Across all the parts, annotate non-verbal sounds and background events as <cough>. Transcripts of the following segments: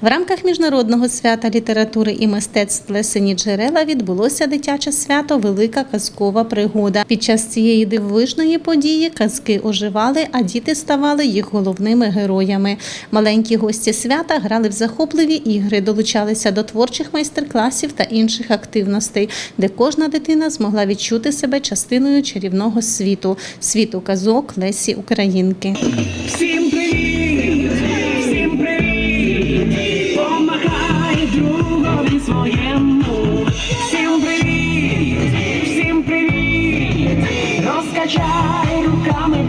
В рамках міжнародного свята літератури і мистецтв Лесені джерела відбулося дитяче свято Велика казкова пригода. Під час цієї дивовижної події казки оживали, а діти ставали їх головними героями. Маленькі гості свята грали в захопливі ігри, долучалися до творчих майстер-класів та інших активностей, де кожна дитина змогла відчути себе частиною чарівного світу світу казок Лесі Українки. Своєму! Всім привіт! Всім привіт! Розкачай руками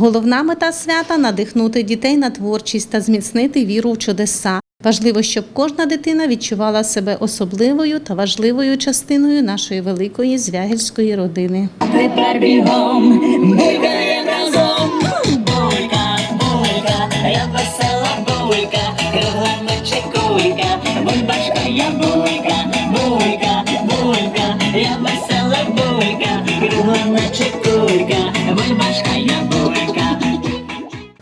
Головна мета свята надихнути дітей на творчість та зміцнити віру в чудеса. Важливо, щоб кожна дитина відчувала себе особливою та важливою частиною нашої великої звягільської родини. Тепер бігом булькаєм разом. Булька, булька, я весела булька, кругла наче кулька, бульбашка я булька, булька, булька, я весела булька, кругла наче кулька,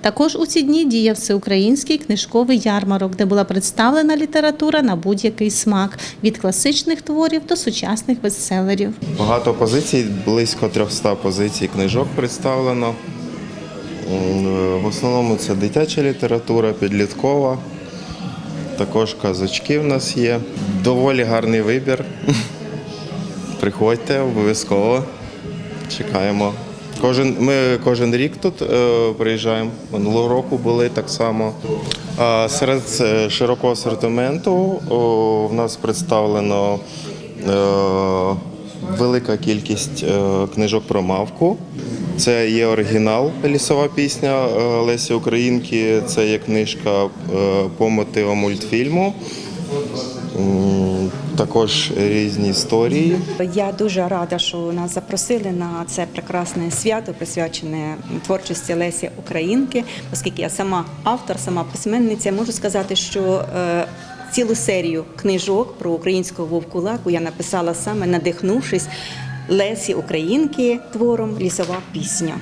Також у ці дні діяв всеукраїнський книжковий ярмарок, де була представлена література на будь-який смак від класичних творів до сучасних бестселерів. Багато позицій, близько 300 позицій книжок представлено. В основному це дитяча література, підліткова. Також казочки в нас є. Доволі гарний вибір. <laughs> Приходьте обов'язково. Чекаємо. Кожен, ми кожен рік тут е, приїжджаємо. Минулого року були так само. А серед е, широкого асортименту в нас представлено е, велика кількість е, книжок про мавку. Це є оригінал Лісова пісня е, Лесі Українки. Це є книжка е, по мотивам мультфільму. Також різні історії. Я дуже рада, що нас запросили на це прекрасне свято, присвячене творчості Лесі Українки, оскільки я сама автор, сама письменниця. Можу сказати, що е, цілу серію книжок про українського вовкулаку я написала саме надихнувшись Лесі Українки твором Лісова пісня.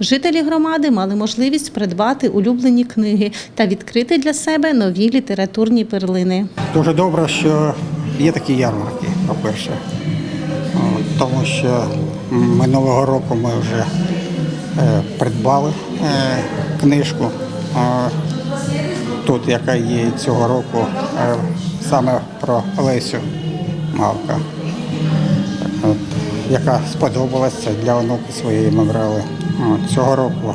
Жителі громади мали можливість придбати улюблені книги та відкрити для себе нові літературні перлини. Дуже добре, що є такі ярмарки, по-перше. Тому що минулого року ми вже е, придбали е, книжку, тут, яка є цього року, е, саме про Лесю Мавка, яка сподобалася для онуки своєї ми брали. Цього року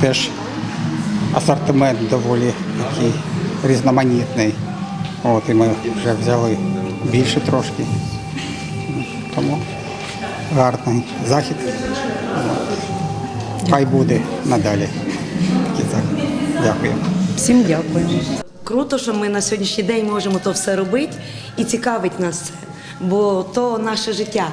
теж асортимент доволі такий різноманітний. От, і ми вже взяли більше трошки. Тому гарний захід. Хай буде надалі такий. Дякую. Всім дякую. Круто, що ми на сьогоднішній день можемо то все робити і цікавить нас це, бо то наше життя.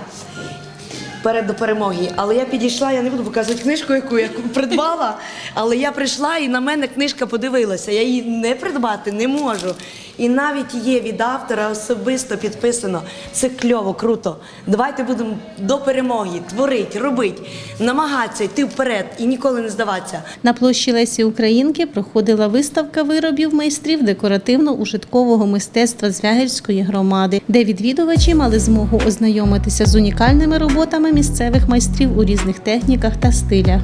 Перед до перемоги. Але я підійшла, я не буду показувати книжку, яку я придбала. Але я прийшла і на мене книжка подивилася. Я її не придбати не можу. І навіть є від автора особисто підписано. Це кльово, круто. Давайте будемо до перемоги творити, робити, намагатися йти вперед і ніколи не здаватися. На площі Лесі Українки проходила виставка виробів майстрів декоративно-ужиткового мистецтва Звягельської громади, де відвідувачі мали змогу ознайомитися з унікальними роботами місцевих майстрів у різних техніках та стилях.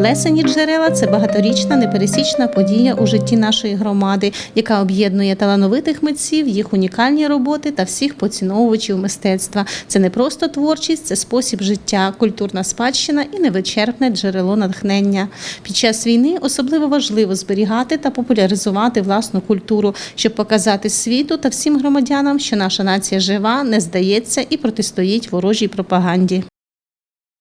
Плесені джерела це багаторічна непересічна подія у житті нашої громади, яка об'єднує талановитих митців, їх унікальні роботи та всіх поціновувачів мистецтва. Це не просто творчість, це спосіб життя, культурна спадщина і невичерпне джерело натхнення. Під час війни особливо важливо зберігати та популяризувати власну культуру, щоб показати світу та всім громадянам, що наша нація жива, не здається і протистоїть ворожій пропаганді.